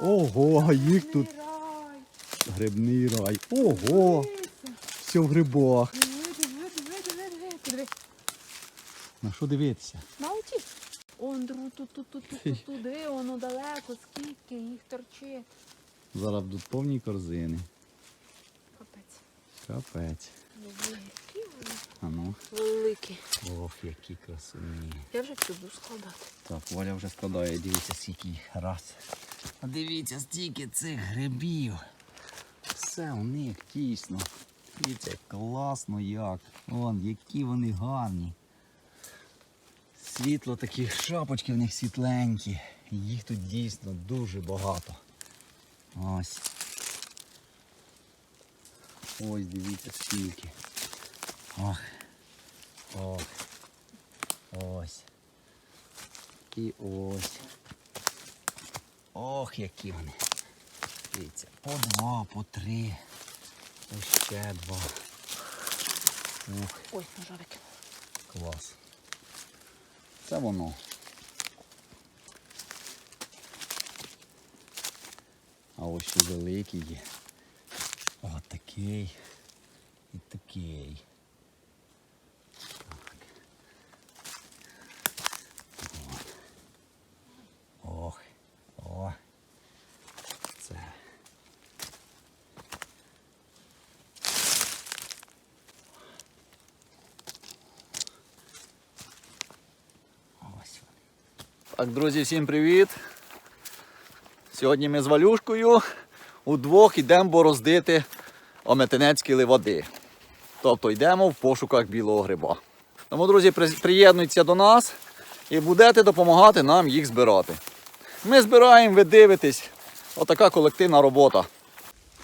Ого, їх тут грибний рай. Ого! Все в грибах. На що дивитися? На. Он дру, тут, тут, тут, тут, тут, туди, воно далеко, скільки їх торчить. Зараз будуть повні корзини. Капець. Капець. Диви, які вони А ну. великі. Ох, які красуні. Я вже піду складати. Так, Оля вже складає, дивіться, скільки їх. Раз. А дивіться, стільки цих грибів. Все у них тісно. Дивіться, класно як. Вон, які вони гарні. Світло такі шапочки в них світленькі. Їх тут дійсно дуже багато. Ось. Ось дивіться скільки. Ох. Ох. Ось. І ось. Ох, які вони. Дивіться, по два, по три. Ось ще два. Ух, Ой, ножа клас. Це воно. А ось ще великий є. О, такий. І такий. Так. От. Ох. О. Це. Ось вони. Так, друзі, всім привіт. Сьогодні ми з Валюшкою удвох йдемо бороздити Ометенецькі ливади. Тобто йдемо в пошуках білого гриба. Тому, друзі, приєднуйтеся до нас і будете допомагати нам їх збирати. Ми збираємо, ви дивитесь. Отака колективна робота.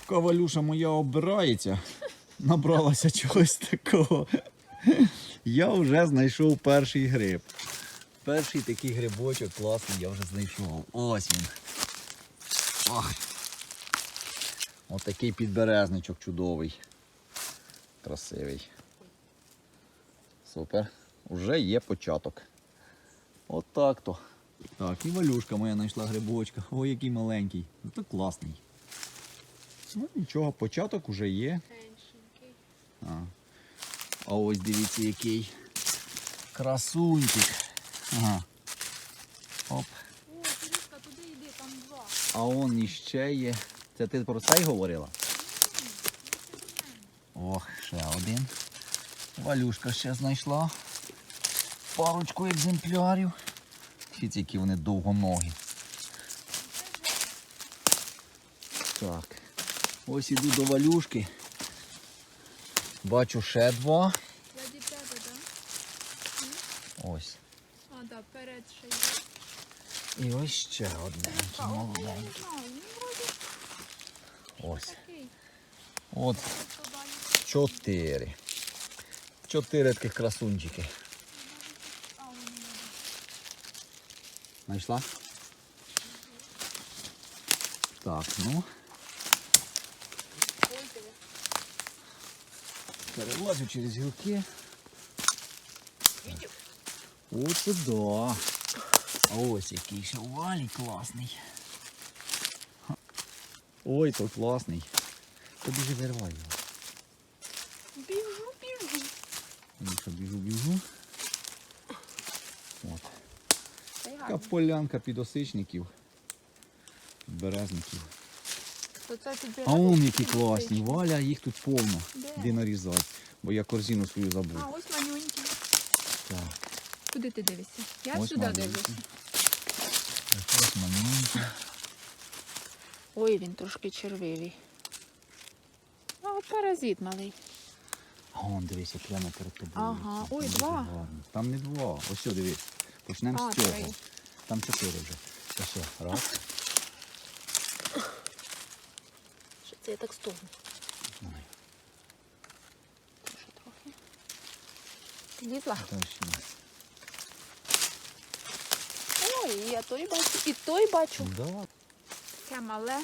Валюша моя обирається, набралася чогось такого. Я вже знайшов перший гриб. Перший такий грибочок класний я вже знайшов. Ось він. Ох. Отакий підберезничок чудовий. Красивий. Супер. Уже є початок. Отак то. Так, і валюшка моя знайшла грибочка. Ой, який маленький. Ну то класний. Ну нічого, початок уже є. А, а ось дивіться який. Красунчик. Ага. Оп. О, Кирюшка, туди йди, там два. А он іще є. Це ти про цей говорила? Ох, ще один. Валюшка ще знайшла. Парочку екземплярів. Дивіться, які вони довгоногі. Так. Ось іду до валюшки. Бачу ще два. Я до тебе, так? Ось. А, так, перед ще є. І ось ще одненький, А, от я не молоденький. знаю, він вроді Ось. От чотири. Чотири таких красунчики. Знайшла? Так, ну. Перелазю через гілки. Оце да. Ось який ще валій класний. Ой, то класний. Тобі же вирвай його. Біжу, біжу. Ну що, біжу, біжу. От. Така полянка підосичників. Березників. А он які класні. Валя, їх тут повно. Де? Нарізати? Бо я корзину свою А, забув. Куди ти дивишся? Я Ось сюди дивлюся. Ось. Ой, він трошки червивий. А, от паразит малий. А он дивися, прямо перед тобою. Ага. Ой, два. Там не два. Ось сюди дивись. Почнемо з цього. Там чотири вже. Ось, раз. Що це я так стогну? Трохи. Лізла. точно. Ой, я той бачу, і той бачу. Да. Таке мале.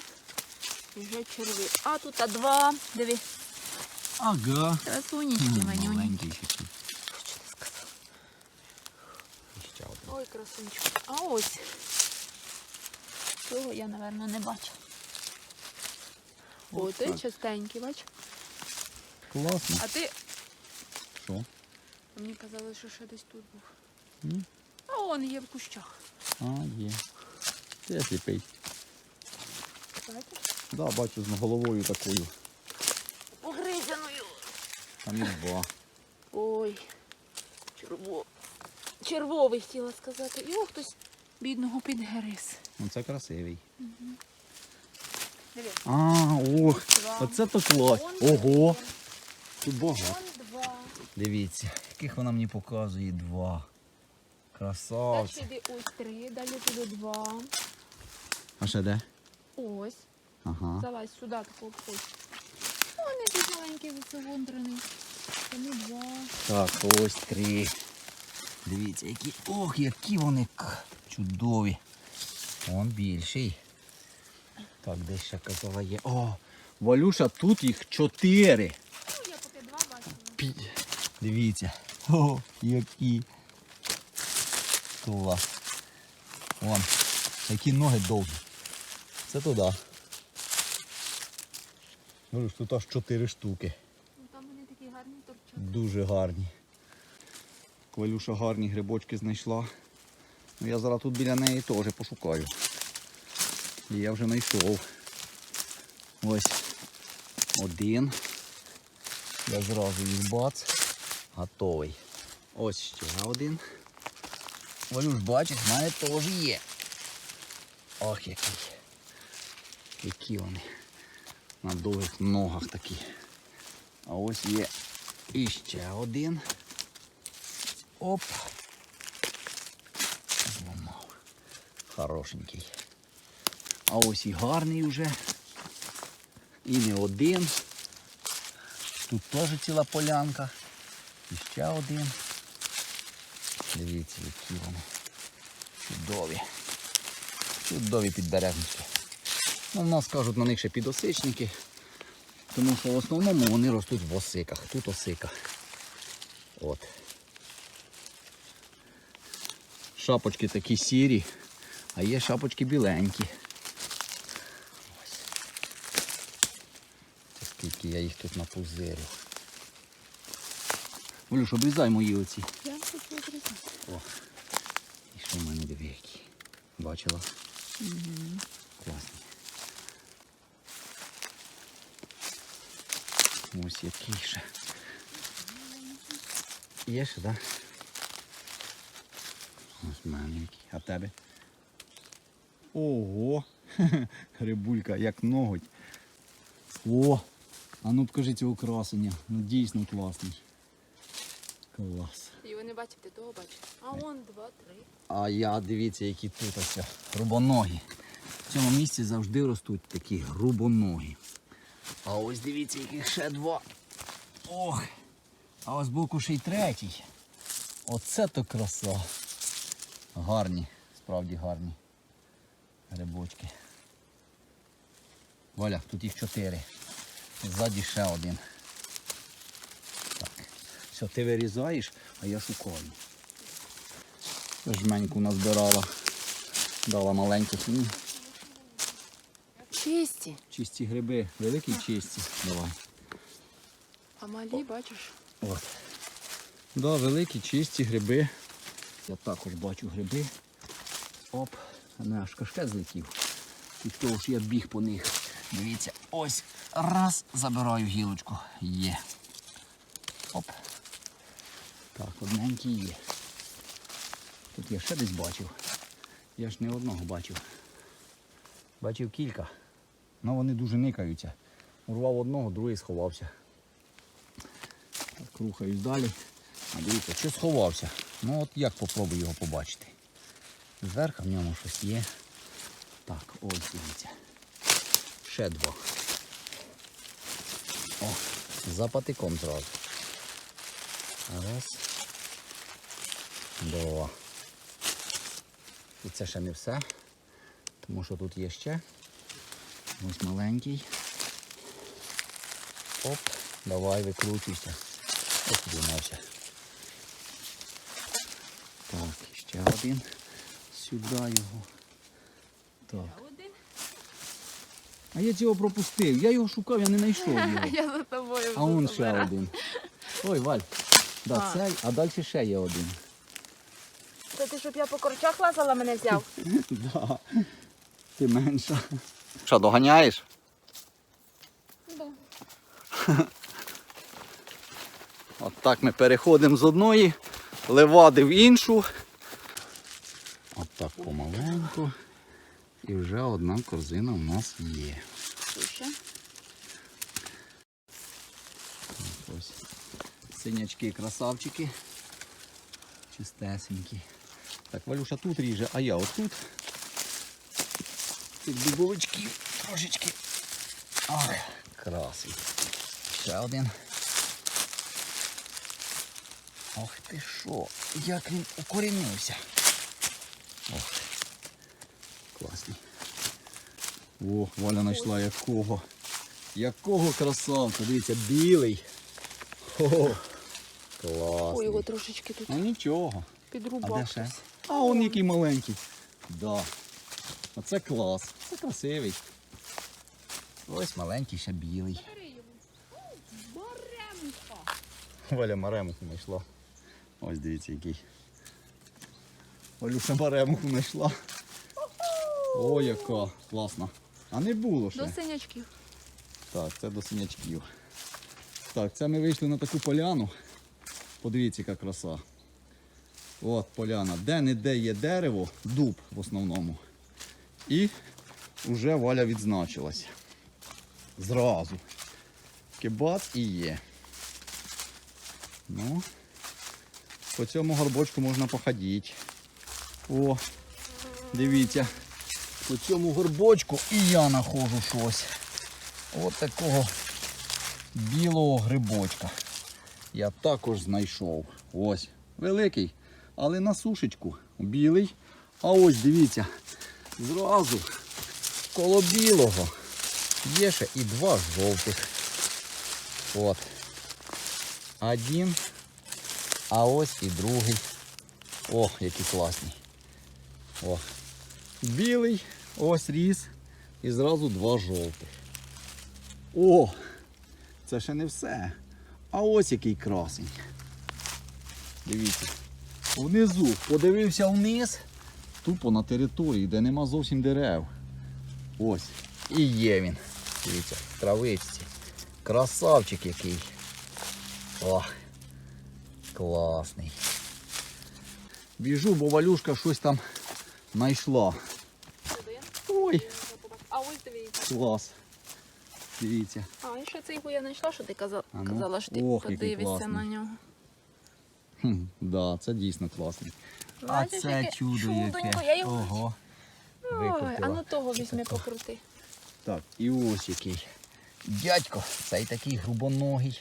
Вже черві. А тут а два. Диви. Ага. Красунечки, М, манюні. Маленький. Що ти сказав? І ще один. Ой, красунчик. А ось. Цього я, напевно, не бачу. О, ти частенький, бач? Класно. А ти Що? мені казали, що ще десь тут був. Ні. А он є в кущах. А, є. Я сліпий. Бачиш? Да, бачу з головою такою. Погризяною. Там і два. Ой, черво... червовий хотіла сказати. Його хтось бідного підгриз. Ну це красивий. Диви. А, ох, оце то клас. Ого. Тут багато. Дивіться, яких вона мені показує два. Далі Красавці. йде ось три, далі туди два. А ще де? Ось. Ага. Залазь сюди, таку обходь. Вони тут маленький висовондрений. Тому два. Так, ось три. Дивіться, які. Ох, які вони чудові. Вон більший. Так, десь ще казала є. О, Валюша, тут їх чотири. Ну, я поки два бачила. Пі... Дивіться. О, які. Клас. Вон, які ноги довгі. Це туди. Валюш, тут аж чотири штуки. Ну, там вони такі гарні торчать. Дуже гарні. Валюша гарні грибочки знайшла. Ну, я зараз тут біля неї теж пошукаю. І я вже знайшов. Ось один. Я зразу їх бац. Готовий. Ось ще один. Валюш, бачиш, в мене теж є. Ох, який. Які вони. На довгих ногах такі. А ось є іще один. Оп. Зламав. Хорошенький. А ось і гарний вже. І не один. Тут теж ціла полянка. І ще один. Дивіться, які вони. Чудові. Чудові підбережники. Ну, в нас кажуть на них ще підосичники. Тому що в основному вони ростуть в осиках. Тут осика. От. Шапочки такі сірі, а є шапочки біленькі. Ось. Скільки я їх тут напузирю. Олюш, обрізай мої оці. О. І що в мене диви які. Бачила? Класні. Ось який ще. Є ще, так? Ось в мене який. А в тебе? Ого! Рибулька, як ноготь. О! А ну покажи цього красення. Ну дійсно класний. Клас. Бачите, того бачиш. А он два, три. А я дивіться, які тут ось грубоногі. В цьому місці завжди ростуть такі грубоногі. А ось дивіться, яких ще два. Ох! А ось боку ще й третій. Оце то краса. Гарні, справді гарні. Грибочки. Валя, тут їх чотири. Ззаді ще один. Все, ти вирізаєш, а я шукаю. Жменьку назбирала. Дала маленьких мені. Чисті. Чисті гриби, великі чисті. Давай. А малі, бачиш? От. Да, великі чисті гриби. Я також бачу гриби. Оп, аж кашкет злетів. І того ж я біг по них. Дивіться, ось раз забираю гілочку. Є. Оп. Так, одненький є. Тут я ще десь бачив. Я ж не одного бачив. Бачив кілька. Ну вони дуже никаються. Урвав одного, другий сховався. Так, рухаюсь далі. А дивіться, що сховався. Ну от як попробую його побачити. Зверху в ньому щось є. Так, ось дивіться. Ще два. О, за патиком зразу. Раз. Два. І це ще не все. Тому що тут є ще. Ось маленький. Оп, давай викручуйся. Ось підіймався. Так, ще один. Сюди його. Так. А я цього пропустив. Я його шукав, я не знайшов його. Я за тобою. А он ще один. Ой, Валь. Да, А. цей, а далі ще є один. Ти, щоб я по корчах лазала, мене взяв. Да. Ти менша. Що, доганяєш? От так ми переходимо з одної левади в іншу. От так помаленьку. І вже одна корзина у нас є. Слушай. Ось. Синячки, красавчики. Чистесенькі. Так, Валюша тут ріже, а я отут. Цих дубовичків трошечки. Ой, красий. Ще один. Ох ти що, як він укорінився. Ох. Класний. О, Валя знайшла якого. Якого красавця, дивіться, білий. О, класний. Ой, його трошечки тут Ну нічого. А де ще? А он який маленький. Да. Оце клас. Це красивий. Ось маленький ще білий. Валя маремуху знайшла. Ось дивіться який. Валюша маремуху знайшла. О, яка класна. А не було ще. До синячків. Так, це до синячків. Так, це ми вийшли на таку поляну. Подивіться, яка краса. От поляна. Де-не-де є дерево, дуб в основному. І вже валя відзначилась. Зразу. Кибац і є. Ну, по цьому горбочку можна походити. О, дивіться. По цьому горбочку і я знаходжу щось. От такого білого грибочка. Я також знайшов. Ось. Великий, але на сушечку. Білий. А ось дивіться. Зразу коло білого є ще і два жовтих. От. Один. А ось і другий. О, які класні. О. Білий, ось ріс. І зразу два жовтих. О! Це ще не все. А ось який красень. Дивіться. Внизу подивився вниз, тупо на території, де нема зовсім дерев. Ось. І є він. Дивіться, в травичці. Красавчик який. О, класний. Біжу, бо Валюшка щось там знайшла. Ой, А ось дивіться. клас. Дивіться. А, і ще цей бо я знайшла, що ти казала, ну. казала що ти подивишся на нього. Хм, да, це дійсно класний. А Бачиш, це яке чудо чудонько, яке. його- Ого. Ой, а Викрутила. ну того візьми покрути. Так, і ось який. Дядько, цей такий грубоногий.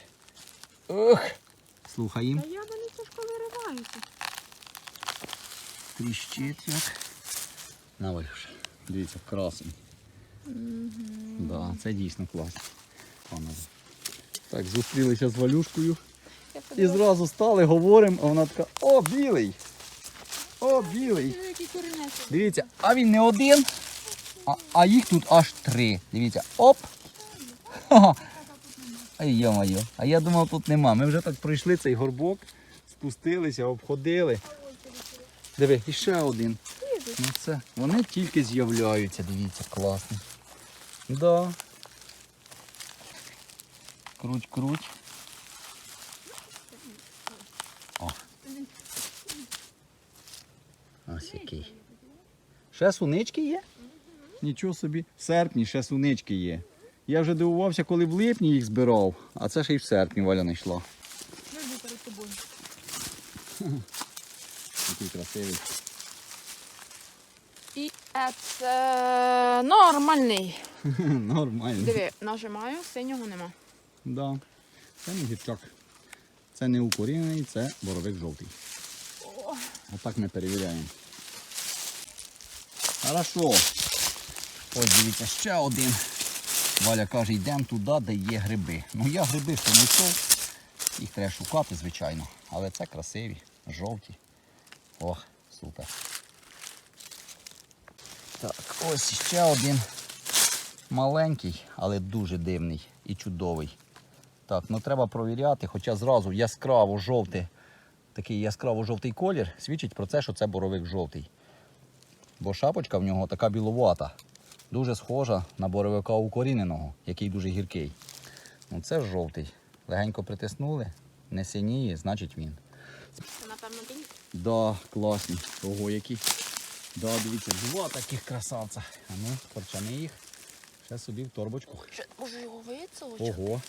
Ох. Слухаємо. А я вони тяжко вириваються. Тріщить як. На Валюша. Дивіться, красень. Да, це дійсно клас. Панове. Так, зустрілися з Валюшкою. І зразу стали, говоримо, а вона така, о, білий! О, білий! Дивіться, а він не один, а, а їх тут аж три. Дивіться, оп! Ай, йо-моє. А я думав, тут нема. Ми вже так пройшли цей горбок, спустилися, обходили. Диви, і ще один. Ну це, вони тільки з'являються, дивіться, класно. Да. Круть, круть. О. Ось який. Ще сунички є? Нічого собі. В серпні ще сунички є. Я вже дивувався, коли в липні їх збирав, а це ще й в серпні Валя не йшла. Перед тобою. Який красивий. І це нормальний. Нормально. Диви, нажимаю, синього нема. Да. Це не гірчак. Це не укорінений, це боровик жовтий. Отак ми перевіряємо. Хорошо. Ось дивіться, ще один. Валя каже, йдемо туди, де є гриби. Ну я гриби ще не йшов. Їх треба шукати, звичайно. Але це красиві, жовті. Ох, супер. Так, ось ще один. Маленький, але дуже дивний і чудовий. Так, ну треба провіряти, хоча зразу яскраво жовтий, такий яскраво жовтий колір свідчить про те, що це боровик жовтий. Бо шапочка в нього така біловата, дуже схожа на боровика укоріненого, який дуже гіркий. Ну це жовтий. Легенько притиснули, не синіє, значить він. Це, напевно, біль. Да, класні. Ого, які. Да, дивіться, два таких красавця. А ну, порчани їх. Ще собі в торбочку. Що, може його вицелочок? Ого,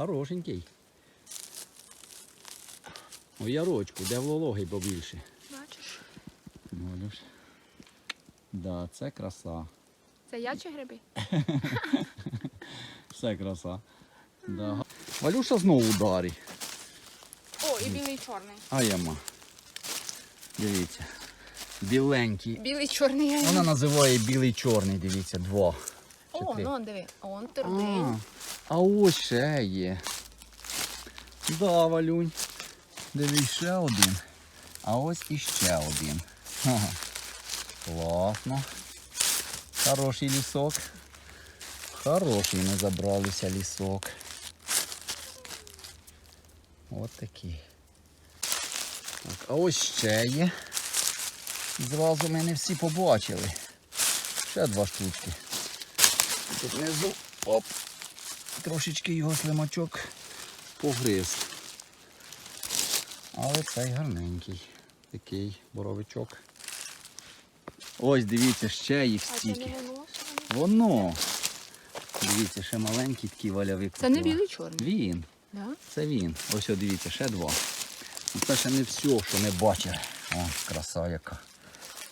хорошенький. У ярочку, де вологий побільше. Бачиш? Молюш. Да, це краса. Це я чи гриби? Все краса. Да. Валюша знову ударить. О, і білий чорний. А яма. Дивіться. Біленький. Білий чорний. Вона називає білий чорний, дивіться, два. О, чотири. ну диви, он твердий. А, ось ще є. Да, Валюнь. Дивись, ще один. А ось іще один. Ха-ха. Класно. Хороший лісок. Хороший ми забралися лісок. От такий. Так, а ось ще є. Зразу ми не всі побачили. Ще два штучки. Тут внизу, оп, трошечки його слимачок погриз. Але цей гарненький. Такий боровичок. Ось дивіться, ще їх стільки. Воно. Дивіться, ще маленький такий валявик. Це не білий чорний. Він. Да? Це він. Ось о, дивіться, ще два. Це ще не все, що ми бачили. О, краса яка.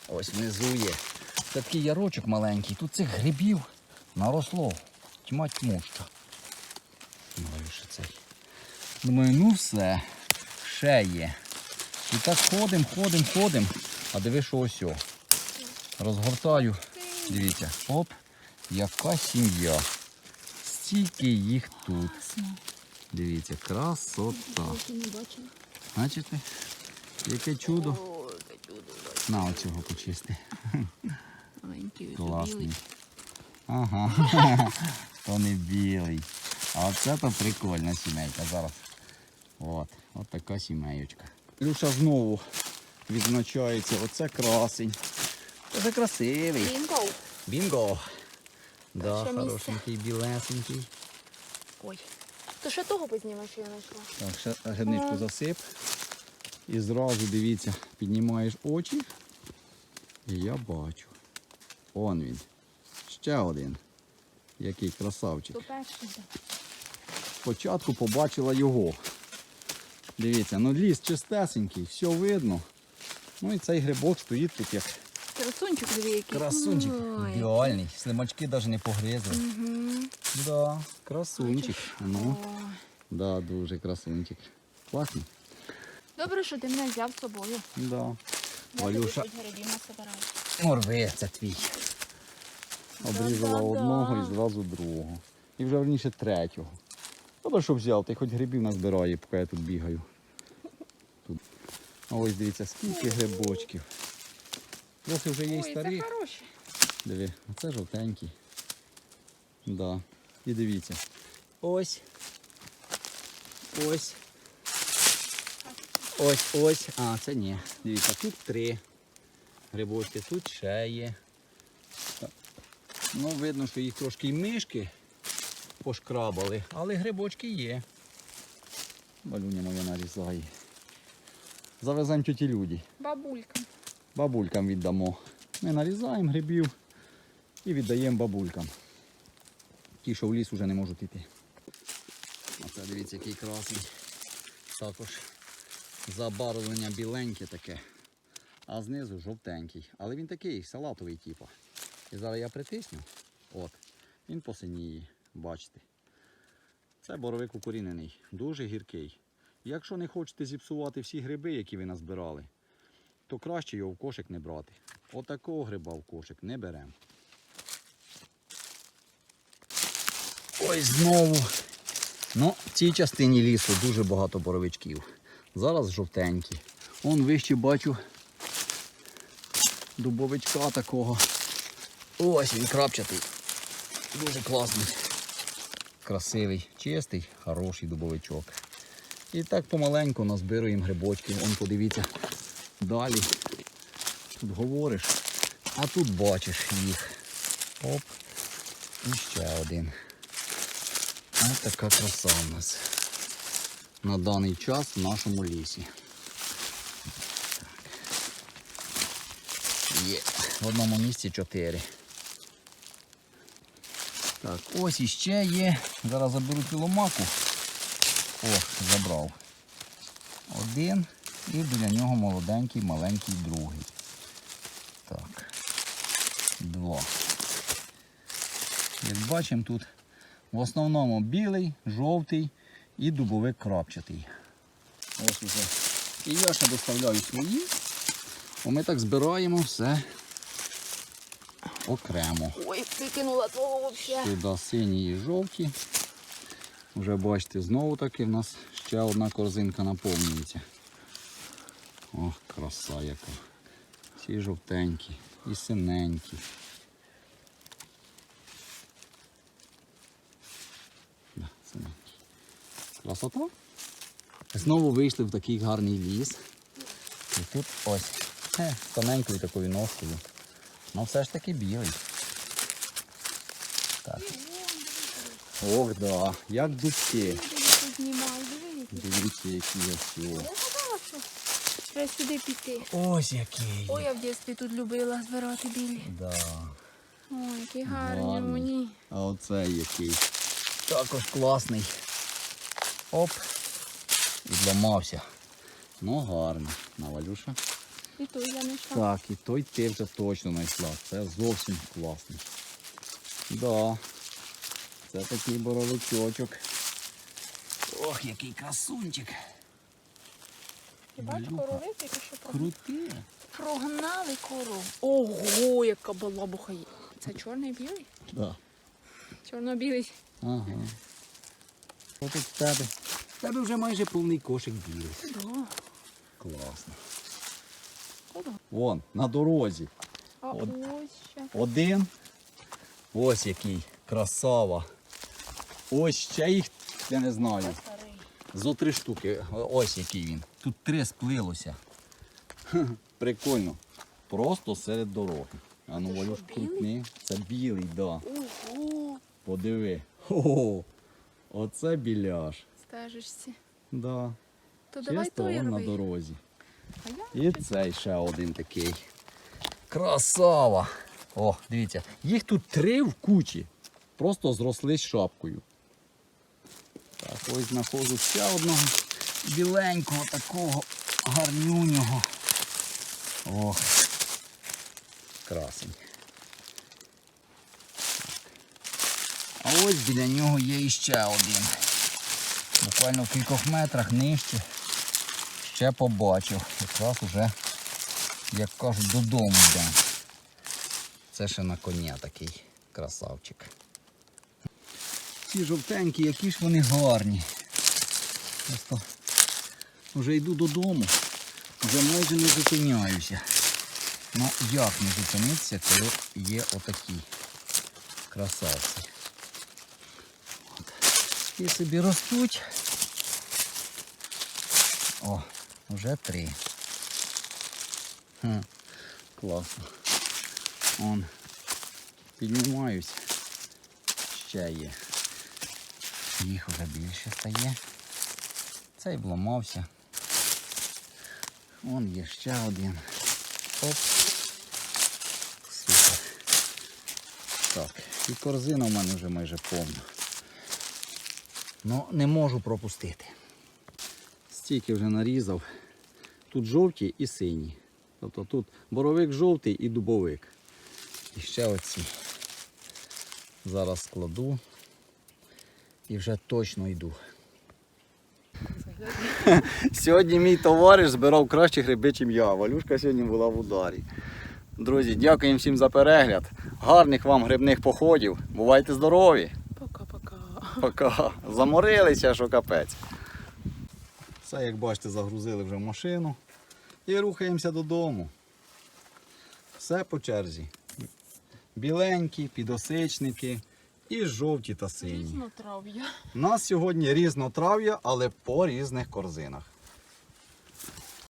Ось внизу є. Це такий ярочок маленький. Тут цих грибів наросло. Тьма тьмуща. Думаю, що цей. Думаю, ну все. Ще є. І так ходим, ходим, ходим. А диви, що ось. о. Розгортаю. Дивіться, оп, яка сім'я. Стільки їх тут. Дивіться, красота. Бачите? Яке чудо. На оцього почисти. Класний. Ага. То не білий. А оце то прикольна сімейка. Зараз. От, от така сімейочка. Люша знову відзначається. Оце красень. Це красивий. Бінго. Бінго. Да, хорошенький, білесенький. Ой. То ще того познімеш, що я знайшла. Так, ще грибничку засип. І зразу дивіться, піднімаєш очі. І я бачу. Он він. Ще один. Який красавчик. То перший. Спочатку побачила його. Дивіться, ну ліс чистесенький, все видно. Ну і цей грибок стоїть тут як Красунчик диви який. красунчик. Ой. Ідеальний. Слимачки навіть не погризли. Мгм. Да, красунчик. Ну, Ой. да, дуже красунчик. Класний. Добре, що ти мене взяв з собою. Да. Я Валюша. тобі тут грибів насобираю. Морви, це твій. Обрізала Да-да-да. одного і зразу другого. І вже верніше третього. Добре, що взяв, ти хоч грибів назбирає, поки я тут бігаю. Тут. А ось дивіться, скільки грибочків. Трохи вже є Ой, старі. це хороші. Диви, оце жовтенький. Да. І дивіться. Ось. Ось. Ось, ось. А, це ні. Дивіться, тут три грибочки, тут ще є. Ну, видно, що їх трошки й мишки пошкрабали, але грибочки є. Балюня моя нарізає. Завеземо тіті люди Бабулька. бабулькам віддамо. Ми нарізаємо грибів і віддаємо бабулькам. Ті, що в ліс вже не можуть йти. Оце дивіться, який красний. Також забарвлення біленьке таке, а знизу жовтенький. Але він такий салатовий типу. І зараз я притисню. От, він посиніє, бачите. Це боровик укорінений, дуже гіркий. Якщо не хочете зіпсувати всі гриби, які ви назбирали, то краще його в кошик не брати. Отакого гриба в кошик не беремо. Ой, знову. Ну, в цій частині лісу дуже багато боровичків. Зараз жовтенькі. Он вище бачу дубовичка такого. Ось він крапчатий. Дуже класний. Красивий, чистий, хороший дубовичок. І так помаленьку назбируємо грибочки. Он подивіться. Далі. Тут говориш, а тут бачиш їх. Оп. І ще один. Ось така краса в нас. На даний час в нашому лісі. Є. В одному місці чотири. Так, ось іще є. Зараз заберу кіломаку. О, забрав. Один. І біля нього молоденький, маленький другий. Так. Два. Як бачимо, тут в основному білий, жовтий і дубовик крапчатий. Ось уже. І я ще доставляю свої. Бо ми так збираємо все окремо. Ой, викинула твого взагалі. Сюди сині і жовті. Вже бачите, знову таки в нас ще одна корзинка наповнюється. Ох, краса яка. Всі жовтенькі і синенькі. Да, синенькі. Красота. Знову вийшли в такий гарний ліс. І тут ось е, тоненькою такою ножкою. Ну все ж таки білий. Так. Ох, да, як дубки. Дивіться, які. Я треба сюди піти. Ось який. Ой, я в дитинстві тут любила збирати білі. Да. Ой, які гарні мені. А оцей який. Також класний. Оп. І зламався. Ну гарно. Навалюша. І тут я не йшла. Так, і той ти вже точно знайшла. Це зовсім класний. Да. Це такий боровичочок. Ох, який красунчик. Ти бачиш, корови тільки що про- Крутий. прогнали коров. Ого, яка балабуха є. Це чорний білий? Да. Чорно-білий. Ага. Тут в тебе? В тебе вже майже повний кошик білий. Да. Класно. Вон, на дорозі. А От. ось ще. Один. Ось який. Красава. Ось ще їх, я не знаю. Зо три штуки. Ось який він. Тут три сплилося. Прикольно. Просто серед дороги. А ну Валюш крутни. Це білий, да. Ого, Подиви. О, оце біляш. стежишся. Да. То давай Чисто той он на дорозі. І цей ще один такий. Красава! О, дивіться, їх тут три в кучі. Просто зросли з шапкою. Так, ось знаходжу ще одного біленького такого гарнюнього. Ох, красень. А ось біля нього є іще один. Буквально в кількох метрах нижче ще побачив. Якраз уже, як кажуть, додому йде. Це ще на коня такий красавчик. Ці жовтенькі, які ж вони гарні. Просто вже йду додому, вже майже не зупиняюся. Ну як не зупинитися, коли є отакі красавці. От. І собі ростуть. О, вже три. Хм, класно. Он. Піднімаюсь. Ще є. Їх вже більше стає. Цей вламався. Вон є ще один. Оп. Супер. Так, і корзина в мене вже майже повна. Ну, не можу пропустити. Стільки вже нарізав. Тут жовті і сині. Тобто тут боровик жовтий і дубовик. І ще оці. Зараз складу і вже точно йду. Сьогодні мій товариш збирав кращі гриби, ніж я. Валюшка сьогодні була в ударі. Друзі, дякуємо всім за перегляд. Гарних вам грибних походів. Бувайте здорові! Пока-пока. Пока. Заморилися, що капець. Все, як бачите, загрузили вже в машину і рухаємося додому. Все по черзі. Біленькі, підосичники, і жовті та сині. Різнотрав'я. У нас сьогодні різнотрав'я, але по різних корзинах.